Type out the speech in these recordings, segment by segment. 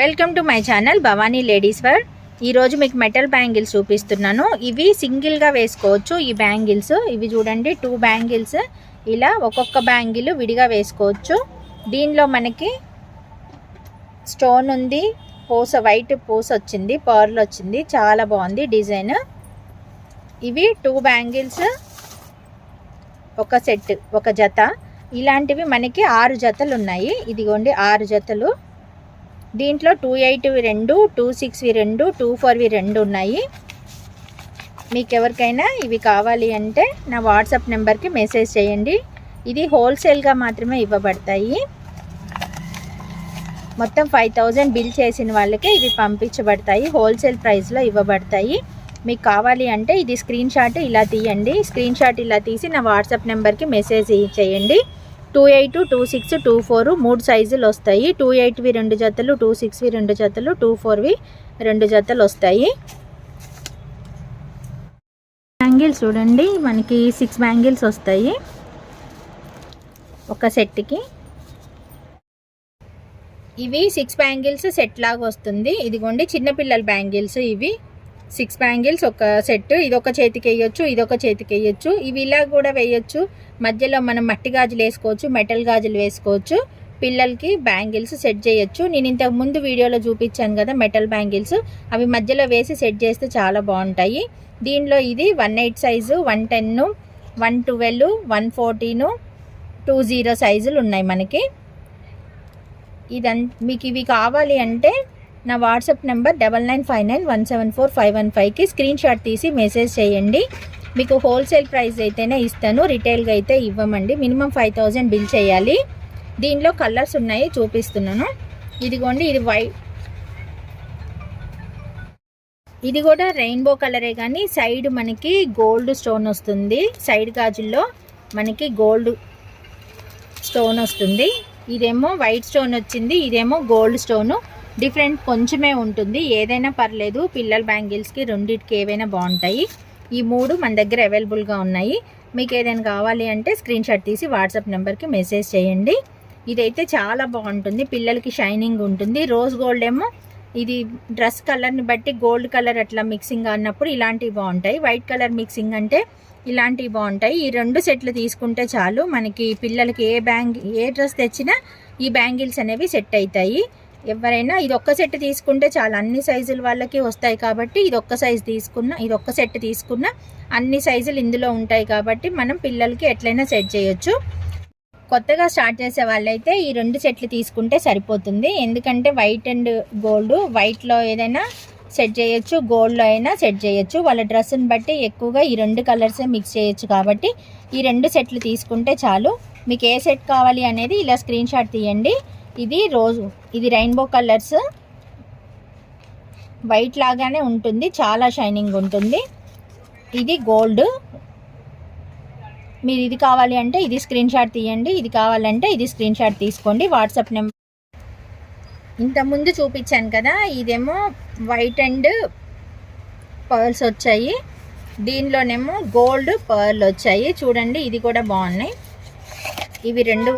Welcome to my channel Bhavani ladies wear. ఈరోజు మీకు metal bangles చూపిస్తున్నాను. ఇవి సింగిల్గా వేసుకోవచ్చు. ఈ బ్యాంగిల్స్ ఇవి చూడండి టూ బ్యాంగిల్స్. ఇలా ఒక్కొక్క బ్యాంగిల్ విడిగా వేసుకోవచ్చు. దీనిలో మనకి స్టోన్ ఉంది పూస వైట్ పూస వచ్చింది పర్ల్ వచ్చింది చాలా బాగుంది డిజైన్. ఇవి టూ బ్యాంగిల్స్ ఒక సెట్ ఒక జత. ఇలాంటివి మనకి ఆరు జతలు ఉన్నాయి. ఇదిగోండి ఆరు జతలు. దీంట్లో టూ ఎయిట్వి రెండు టూ సిక్స్వి రెండు టూ ఫోర్వి రెండు ఉన్నాయి. మీకు ఎవరికైనా ఇవి కావాలి అంటే నా వాట్సాప్ నెంబర్కి మెసేజ్ చేయండి. ఇది హోల్సేల్గా మాత్రమే ఇవ్వబడతాయి. మొత్తం ఫైవ్ థౌజండ్ బిల్ చేసిన వాళ్ళకే ఇవి పంపించబడతాయి. హోల్సేల్ ప్రైస్లో ఇవ్వబడతాయి. మీకు కావాలి అంటే ఇది స్క్రీన్ షాట్ ఇలా తీయండి. స్క్రీన్ షాట్ ఇలా తీసి నా వాట్సాప్ నెంబర్కి మెసేజ్ చేయండి. Two eight two six two four మూడు సైజులు వస్తాయి. టూ ఎయిట్వి రెండు జతలు టూ సిక్స్వి రెండు జతలు టూ ఫోర్వి రెండు జతలు వస్తాయి. బ్యాంగిల్స్ చూడండి మనకి సిక్స్ బ్యాంగిల్స్ వస్తాయి. ఒక సెట్కి. ఇవి సిక్స్ బ్యాంగిల్స్ సెట్ లాగా వస్తుంది. ఇదిగోండి చిన్నపిల్లల బ్యాంగిల్స్ ఇవి. సిక్స్ బ్యాంగిల్స్ ఒక సెట్ ఇదొక చేతికి వేయొచ్చు ఇదొక చేతికి వేయొచ్చు. ఇవి ఇలా కూడా వేయొచ్చు. మధ్యలో మనం మట్టి గాజులు వేసుకోవచ్చు మెటల్ గాజులు వేసుకోవచ్చు. పిల్లలకి బ్యాంగిల్స్ సెట్ చేయొచ్చు. నేను ఇంతకు ముందు వీడియోలో చూపించాను కదా మెటల్ బ్యాంగిల్స్. అవి మధ్యలో వేసి సెట్ చేస్తే చాలా బాగుంటాయి. దీనిలో ఇది one eight size one ten one twelve one fourteen two zero సైజులు ఉన్నాయి మనకి. ఇదం మీకు ఇవి కావాలి అంటే నా WhatsApp number double nine five nine one seven four five one ఫైవ్కి స్క్రీన్ షాట్ తీసి మెసేజ్ చేయండి. మీకు హోల్సేల్ ప్రైస్ అయితేనే ఇస్తాను రిటైల్గా అయితే ఇవ్వమండి. మినిమం ఫైవ్ థౌజండ్ బిల్ చేయాలి. దీనిలో కలర్స్ ఉన్నాయి చూపిస్తున్నాను. ఇదిగోండి ఇది వైట్ ఇది కూడా రెయిన్బో కలరే కానీ సైడ్ మనకి గోల్డ్ స్టోన్ వస్తుంది. సైడ్ గాజుల్లో మనకి గోల్డ్ స్టోన్ వస్తుంది. ఇదేమో వైట్ స్టోన్ వచ్చింది ఇదేమో గోల్డ్ స్టోను. డిఫరెంట్ కొంచెమే ఉంటుంది. ఏదైనా పర్లేదు పిల్లల బ్యాంగిల్స్కి రెండింటికి ఏవైనా బాగుంటాయి. ఈ మూడు మన దగ్గర అవైలబుల్గా ఉన్నాయి. మీకు ఏదైనా కావాలి అంటే స్క్రీన్ షాట్ తీసి వాట్సాప్ నెంబర్కి మెసేజ్ చేయండి. ఇదైతే చాలా బాగుంటుంది. పిల్లలకి షైనింగ్ ఉంటుంది. రోజ్ గోల్డ్ ఏమో ఇది డ్రెస్ కలర్ని బట్టి గోల్డ్ కలర్ అట్లా మిక్సింగ్ అన్నప్పుడు ఇలాంటివి బాగుంటాయి. వైట్ కలర్ మిక్సింగ్ అంటే ఇలాంటివి బాగుంటాయి. ఈ రెండు సెట్లు తీసుకుంటే చాలు మనకి పిల్లలకి ఏ బ్యాంగ్ ఏ డ్రెస్ తెచ్చినా ఈ బ్యాంగిల్స్ అనేవి సెట్ అవుతాయి. ఎవరైనా ఇది ఒక్క సెట్ తీసుకుంటే చాలా. అన్ని సైజుల వాళ్ళకి వస్తాయి కాబట్టి ఇది ఒక్క సైజు తీసుకున్న ఇది ఒక్క సెట్ తీసుకున్న అన్ని సైజులు ఇందులో ఉంటాయి కాబట్టి మనం పిల్లలకి ఎట్లయినా సెట్ చేయొచ్చు. కొత్తగా స్టార్ట్ చేసే వాళ్ళైతే ఈ రెండు సెట్లు తీసుకుంటే సరిపోతుంది. ఎందుకంటే వైట్ అండ్ గోల్డ్ వైట్లో ఏదైనా సెట్ చేయొచ్చు గోల్డ్లో అయినా సెట్ చేయొచ్చు. వాళ్ళ డ్రెస్ని బట్టి ఎక్కువగా ఈ రెండు కలర్సే మిక్స్ చేయొచ్చు కాబట్టి ఈ రెండు సెట్లు తీసుకుంటే చాలు. మీకు ఏ సెట్ కావాలి అనేది ఇలా స్క్రీన్ షాట్ తీయండి. ఇది రోజు. ఇది రెయిన్బో కలర్స్. వైట్ లాగానే ఉంటుంది. చాలా షైనింగ్ ఉంటుంది. ఇది గోల్డ్. మీరు ఇది కావాలి అంటే ఇది స్క్రీన్ షాట్ తీయండి. ఇది కావాలంటే ఇది స్క్రీన్ షాట్ తీసుకోండి. WhatsApp number. ఇంతకుముందు చూపించాను కదా ఇదేమో వైట్ అండ్ పర్ల్స్ వచ్చాయి. దీనిలోనేమో గోల్డ్ పర్ల్ వచ్చాయి. చూడండి ఇది కూడా బాగున్నాయి. ఇవి రెండు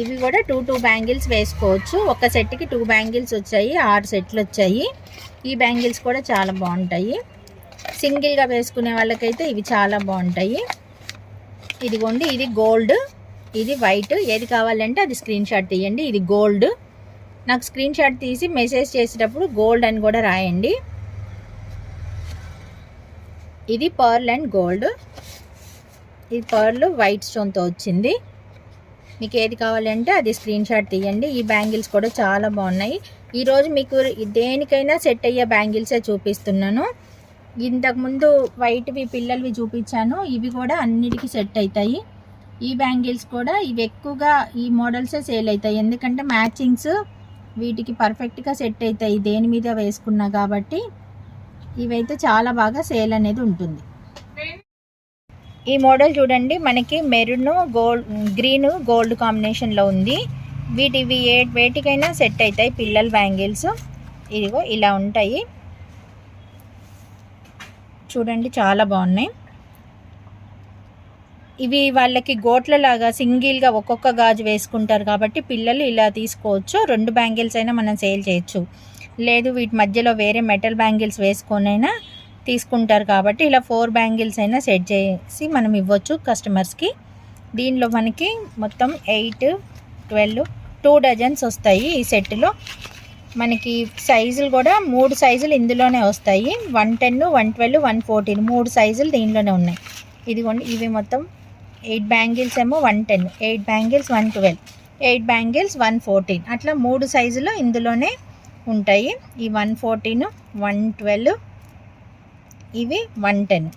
ఇవి కూడా టూ టూ బ్యాంగిల్స్ వేసుకోవచ్చు. ఒక సెట్కి టూ బ్యాంగిల్స్ వచ్చాయి ఆరు సెట్లు వచ్చాయి. ఈ బ్యాంగిల్స్ కూడా చాలా బాగుంటాయి. సింగిల్గా వేసుకునే వాళ్ళకైతే ఇవి చాలా బాగుంటాయి. ఇదిగోండి ఇది గోల్డ్ ఇది వైట్. ఏది కావాలంటే అది స్క్రీన్ షాట్ తీయండి ఇది గోల్డ్. నాకు స్క్రీన్ షాట్ తీసి మెసేజ్ చేసేటప్పుడు గోల్డ్ అని కూడా రాయండి. ఇది పర్ల్ అండ్ గోల్డ్. ఇది పర్ల్ వైట్ స్టోన్తో వచ్చింది. మీకు ఏది కావాలంటే అది స్క్రీన్ షాట్ తీయండి. ఈ బ్యాంగిల్స్ కూడా చాలా బాగున్నాయి. ఈరోజు మీకు దేనికైనా సెట్ అయ్యే బ్యాంగిల్సే చూపిస్తున్నాను. ఇంతకుముందు వైట్వి పిల్లలవి చూపించాను. ఇవి కూడా అన్నిటికీ సెట్ అవుతాయి ఈ బ్యాంగిల్స్ కూడా ఇవి ఎక్కువగా ఈ మోడల్సే సేల్ అవుతాయి ఎందుకంటే మ్యాచింగ్స్ వీటికి పర్ఫెక్ట్గా సెట్ అవుతాయి దేని మీద వేసుకున్నా కాబట్టి. ఇవైతే చాలా బాగా సేల్ అనేది ఉంటుంది. ఈ మోడల్ చూడండి మనకి మెరూన్ గోల్డ్ గ్రీన్ గోల్డ్ కాంబినేషన్లో ఉంది. వీటివి ఏ వేటికైనా సెట్ అవుతాయి పిల్లల బ్యాంగిల్స్. ఇదిగో ఇలా ఉంటాయి. చూడండి చాలా బాగున్నాయి. ఇవి వాళ్ళకి గోట్ల లాగా సింగిల్గా ఒక్కొక్క గాజు వేసుకుంటారు కాబట్టి పిల్లలు ఇలా తీసుకోవచ్చు. రెండు బ్యాంగిల్స్ అయినా మనం సేల్ చేయొచ్చు. లేదు వీటి మధ్యలో వేరే మెటల్ బ్యాంగిల్స్ వేసుకొనైనా తీసుకుంటారు కాబట్టి ఇలా ఫోర్ బ్యాంగిల్స్ అయినా సెట్ చేసి మనం ఇవ్వచ్చు కస్టమర్స్కి. దీనిలో మనకి మొత్తం ఎయిట్ ట్వెల్వ్ టూ డజన్స్ వస్తాయి ఈ సెట్లో. మనకి సైజులు కూడా మూడు సైజులు ఇందులోనే వస్తాయి. One ten one twelve one fourteen మూడు సైజులు దీనిలోనే ఉన్నాయి. ఇదిగోండి ఇవి మొత్తం ఎయిట్ బ్యాంగిల్స్ ఏమో one ten eight bangles one twelve eight bangles one fourteen. అట్లా మూడు సైజులు ఇందులోనే ఉంటాయి. ఈ వన్ ఫోర్టీన్ వన్ ట్వెల్వ్ ఇవి వన్ టెన్.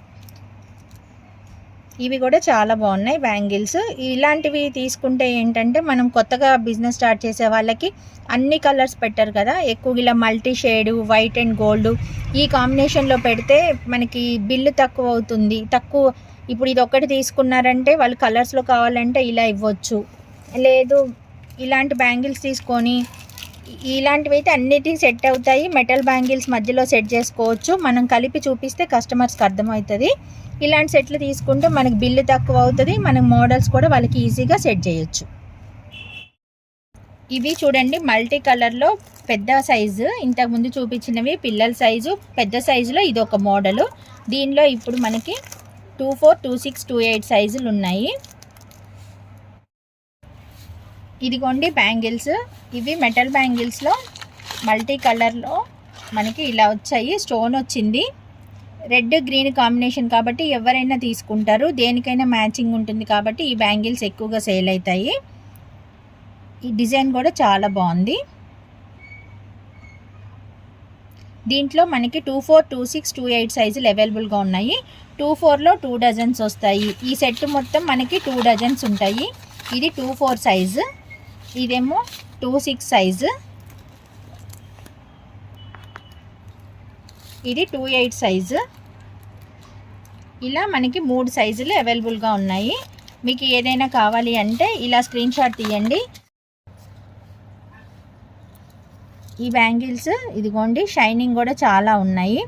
ఇవి కూడా చాలా బాగున్నాయి బ్యాంగిల్స్. ఇలాంటివి తీసుకుంటే ఏంటంటే మనం కొత్తగా బిజినెస్ స్టార్ట్ చేసే వాళ్ళకి అన్ని కలర్స్ పెట్టరు కదా. ఎక్కువ ఇలా multi shade white and gold ఈ కాంబినేషన్లో పెడితే మనకి బిల్లు తక్కువ అవుతుంది. తక్కువ ఇప్పుడు ఇది ఒక్కటి తీసుకున్నారంటే వాళ్ళు కలర్స్లో కావాలంటే ఇలా ఇవ్వచ్చు. లేదు ఇలాంటి బ్యాంగిల్స్ తీసుకొని ఇలాంటివి అయితే అన్నిటి సెట్ అవుతాయి. మెటల్ బ్యాంగిల్స్ మధ్యలో సెట్ చేసుకోవచ్చు. మనం కలిపి చూపిస్తే కస్టమర్స్కి అర్థమవుతుంది. ఇలాంటి సెట్లు తీసుకుంటే మనకి బిల్లు తక్కువ అవుతుంది. మన మోడల్స్ కూడా వాళ్ళకి ఈజీగా సెట్ చేయొచ్చు. ఇవి చూడండి మల్టీ కలర్లో పెద్ద సైజు. ఇంతకుముందు చూపించినవి పిల్లల సైజు పెద్ద సైజులో ఇది ఒక మోడలు. దీనిలో ఇప్పుడు మనకి two four two six two eight సైజులు ఉన్నాయి. ఇదిగోండి బ్యాంగిల్స్. ఇవి మెటల్ బ్యాంగిల్స్లో మల్టీ కలర్లో మనకి ఇలా వచ్చాయి. స్టోన్ వచ్చింది. రెడ్ గ్రీన్ కాంబినేషన్ కాబట్టి ఎవరైనా తీసుకుంటారు. దేనికైనా మ్యాచింగ్ ఉంటుంది కాబట్టి ఈ బ్యాంగిల్స్ ఎక్కువగా సేల్ అవుతాయి. ఈ డిజైన్ కూడా చాలా బాగుంది. దీంట్లో మనకి two four two six two eight సైజులు అవైలబుల్గా ఉన్నాయి. టూ ఫోర్లో టూ డజన్స్ వస్తాయి. ఈ సెట్ మొత్తం మనకి టూ డజన్స్ ఉంటాయి. ఇది టూ ఫోర్ సైజు. ఇదేమో టూ సిక్స్ సైజు. ఇది టూ ఎయిట్ సైజు. ఇలా మనకి మూడు సైజులు అవైలబుల్గా ఉన్నాయి. మీకు ఏదైనా కావాలి అంటే ఇలా స్క్రీన్ షాట్ తీయండి. ఈ బ్యాంగిల్స్ ఇదిగోండి షైనింగ్ కూడా చాలా ఉన్నాయి.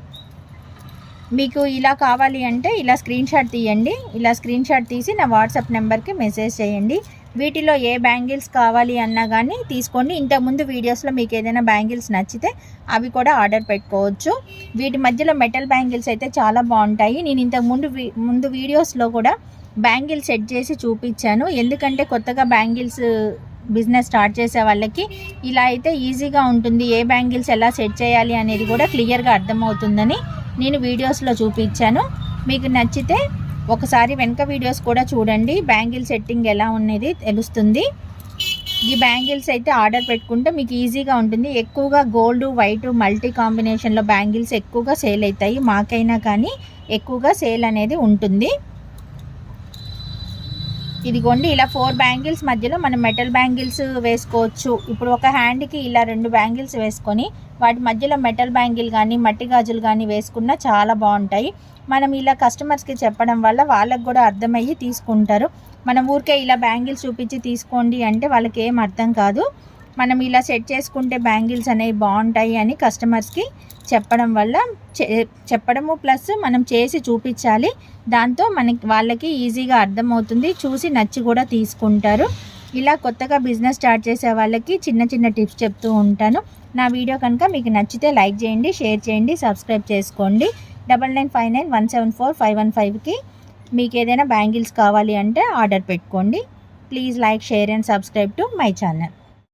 మీకు ఇలా కావాలి అంటే ఇలా స్క్రీన్ షాట్ తీయండి. ఇలా స్క్రీన్ షాట్ తీసి నా వాట్సాప్ నెంబర్కి మెసేజ్ చేయండి. వీటిలో ఏ బ్యాంగిల్స్ కావాలి అన్నా కానీ తీసుకోండి. ఇంతకుముందు వీడియోస్లో మీకు ఏదైనా బ్యాంగిల్స్ నచ్చితే అవి కూడా ఆర్డర్ పెట్టుకోవచ్చు. వీటి మధ్యలో మెటల్ బ్యాంగిల్స్ అయితే చాలా బాగుంటాయి. నేను ఇంతకుముందు ముందు ముందు వీడియోస్లో కూడా బ్యాంగిల్స్ సెట్ చేసి చూపించాను. ఎందుకంటే కొత్తగా బ్యాంగిల్స్ బిజినెస్ స్టార్ట్ చేసే వాళ్ళకి ఇలా అయితే ఈజీగా ఉంటుంది. ఏ బ్యాంగిల్స్ ఎలా సెట్ చేయాలి అనేది కూడా క్లియర్గా అర్థమవుతుందని నేను వీడియోస్లో చూపించాను. మీకు నచ్చితే ఒకసారి వెనక వీడియోస్ కూడా చూడండి. బ్యాంగిల్ సెట్టింగ్ ఎలా ఉన్నది తెలుస్తుంది. ఈ బ్యాంగిల్స్ అయితే ఆర్డర్ పెట్టుకుంటే మీకు ఈజీగా ఉంటుంది. ఎక్కువగా గోల్డ్ వైట్ మల్టీ కాంబినేషన్లో బ్యాంగిల్స్ ఎక్కువగా సేల్ అవుతాయి. మాకైనా కానీ ఎక్కువగా సేల్ అనేది ఉంటుంది. ఇదిగోండి ఇలా ఫోర్ బ్యాంగిల్స్ మధ్యలో మనం మెటల్ బ్యాంగిల్స్ వేసుకోవచ్చు. ఇప్పుడు ఒక హ్యాండ్కి ఇలా రెండు బ్యాంగిల్స్ వేసుకొని వాటి మధ్యలో మెటల్ బ్యాంగిల్ కానీ మట్టి గాజులు కానీ వేసుకున్నా చాలా బాగుంటాయి. మనం ఇలా కస్టమర్స్కి చెప్పడం వల్ల వాళ్ళకు కూడా అర్థమయ్యి తీసుకుంటారు. మనం ఊరికే ఇలా బ్యాంగిల్స్ చూపించి తీసుకోండి అంటే వాళ్ళకి ఏం అర్థం కాదు. మనం ఇలా సెట్ చేసుకుంటే బ్యాంగిల్స్ అనేవి బాగుంటాయి అని కస్టమర్స్కి చెప్పడం వల్ల చెప్పడము ప్లస్ మనం చేసి చూపించాలి. దాంతో మనకి వాళ్ళకి ఈజీగా అర్థమవుతుంది. చూసి నచ్చి కూడా తీసుకుంటారు. ఇలా కొత్తగా బిజినెస్ స్టార్ట్ చేసే వాళ్ళకి చిన్న చిన్న టిప్స్ చెప్తూ ఉంటాను. నా వీడియో కనుక మీకు నచ్చితే లైక్ చేయండి షేర్ చేయండి సబ్స్క్రైబ్ చేసుకోండి. Double nine five nine one seven four five one ఫైవ్కి మీకు ఏదైనా బ్యాంగిల్స్ కావాలి అంటే ఆర్డర్ పెట్టుకోండి. Please like share and subscribe to my channel.